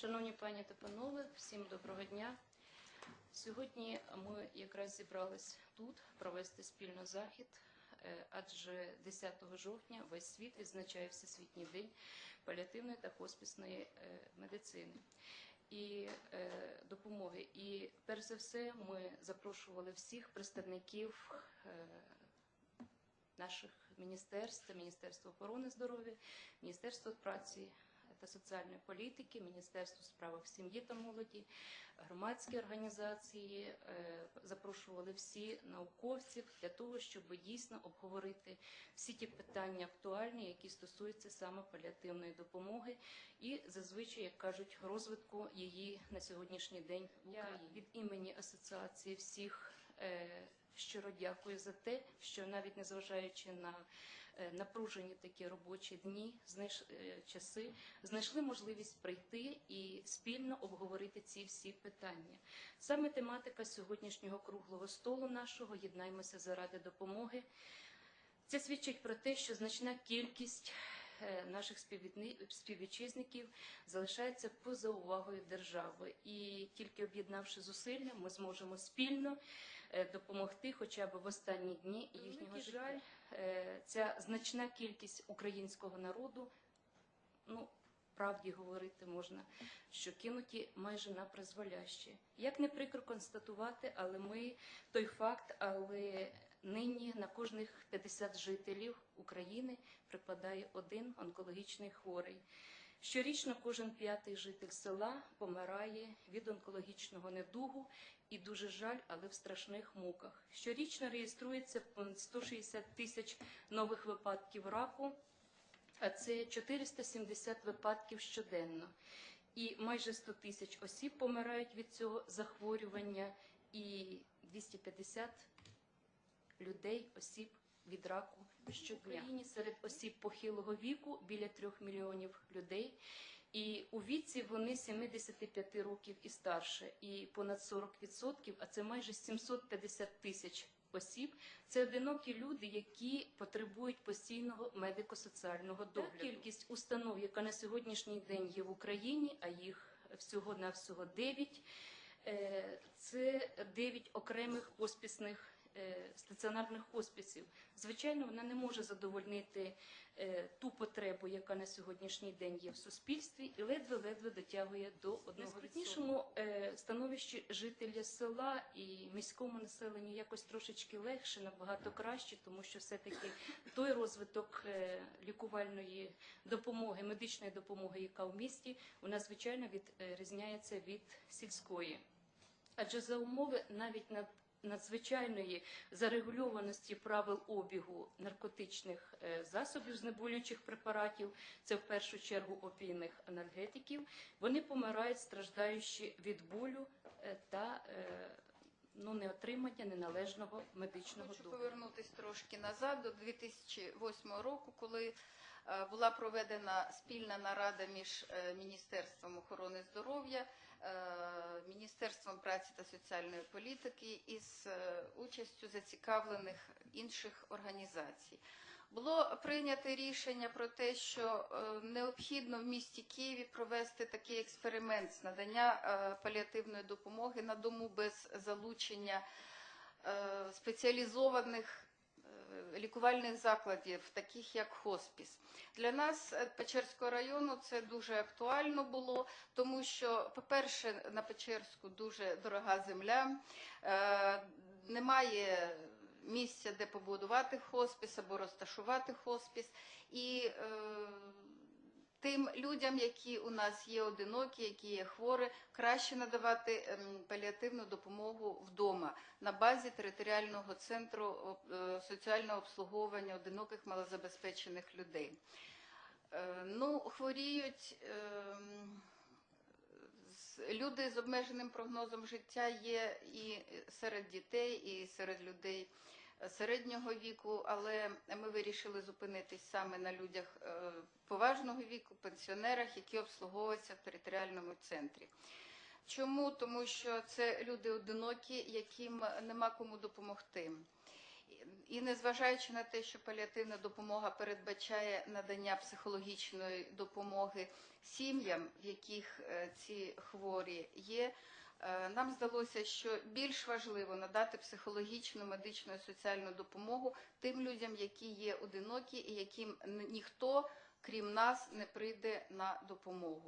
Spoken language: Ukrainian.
Шановні пані та панове, всім доброго дня. Сьогодні ми якраз зібрались тут провести спільно захід, е, адже 10 жовтня весь світ відзначає Всесвітній день паліативної та хоспісної е, медицини і е, допомоги. І перш за все, ми запрошували всіх представників наших міністерств, це Міністерство охорони здоров'я, Міністерство праці та соціальної політики, Міністерство у справах сім'ї та молоді, громадські організації. е, Запрошували всі науковців для того, щоб дійсно обговорити всі ті питання актуальні, які стосуються саме паліативної допомоги, і зазвичай, як кажуть, розвитку її на сьогоднішній день в Україні. Я від імені асоціації всіх. Е, Щиро дякую за те, що навіть незважаючи на е, напружені такі робочі дні, е, часи, знайшли можливість прийти і спільно обговорити ці всі питання. Саме тематика сьогоднішнього круглого столу нашого Єднаймося заради допомоги. Це свідчить про те, що значна кількість наших співвідни- співвітчизників залишається поза увагою держави, і тільки об'єднавши зусилля, ми зможемо спільно е, допомогти, хоча б в останні дні їхнього жаль. е, Ця значна кількість українського народу, ну правді говорити можна, що кинуті майже на призволяще. Як не прикро констатувати, але ми той факт, але нині на кожних 50 жителів України припадає один онкологічний хворий. Щорічно кожен п'ятий житель села помирає від онкологічного недугу і дуже жаль, але в страшних муках. Щорічно реєструється понад 160 тисяч нових випадків раку, а це 470 випадків щоденно. І майже 100 тисяч осіб помирають від цього захворювання, і 250 людей, осіб від раку щодня. В Україні серед осіб похилого віку біля 3 мільйонів людей. І у віці вони 75 років і старше, і понад 40%, а це майже 750 тисяч осіб. Це одинокі люди, які потребують постійного медико-соціального догляду. Та кількість установ, яка на сьогоднішній день є в Україні, а їх всього на всього 9, е, це 9 окремих хоспісних е, стаціонарних хосписів. Звичайно, вона не може задовольнити е, ту потребу, яка на сьогоднішній день є в суспільстві, і ледве-ледве дотягує до одного скрутнішому е, становищі жителя села і міському населенню якось трошечки легше, набагато краще, тому що все-таки той розвиток е, лікувальної допомоги, медичної допомоги, яка в місті, вона звичайно відрізняється від сільської. Адже за умови навіть над надзвичайної зарегульованості правил обігу наркотичних е, засобів знеболюючих препаратів, це в першу чергу опійних анальгетиків, вони помирають, страждаючи від болю е, та е, ну, неотримання неналежного медичного Хочу догляду. повернутися трошки назад до 2008 року, коли була проведена спільна нарада між е, Міністерством охорони здоров'я, е, Міністерством праці та соціальної політики із е, участю зацікавлених інших організацій. Було прийнято рішення про те, що е, необхідно в місті Києві провести такий експеримент з надання е, паліативної допомоги на дому без залучення е, спеціалізованих е, лікувальних закладів, таких як хоспіс. Для нас е, Печерського району це дуже актуально було, тому що, по-перше, на Печерську дуже дорога земля, е, немає місця, де побудувати хоспіс або розташувати хоспіс. І е, тим людям, які у нас є одинокі, які є хворі, краще надавати ем, паліативну допомогу вдома на базі територіального центру е, соціального обслуговування одиноких малозабезпечених людей. Е, Ну, хворіють ем, люди з обмеженим прогнозом життя є і серед дітей, і серед людей середнього віку, але ми вирішили зупинитись саме на людях е, поважного віку, пенсіонерах, які обслуговуються в територіальному центрі. Чому? Тому що це люди одинокі, яким нема кому допомогти. І незважаючи на те, що паліативна допомога передбачає надання психологічної допомоги сім'ям, в яких е, ці хворі є, нам здалося, що більш важливо надати психологічну, медичну і соціальну допомогу тим людям, які є одинокі і яким ніхто, крім нас, не прийде на допомогу.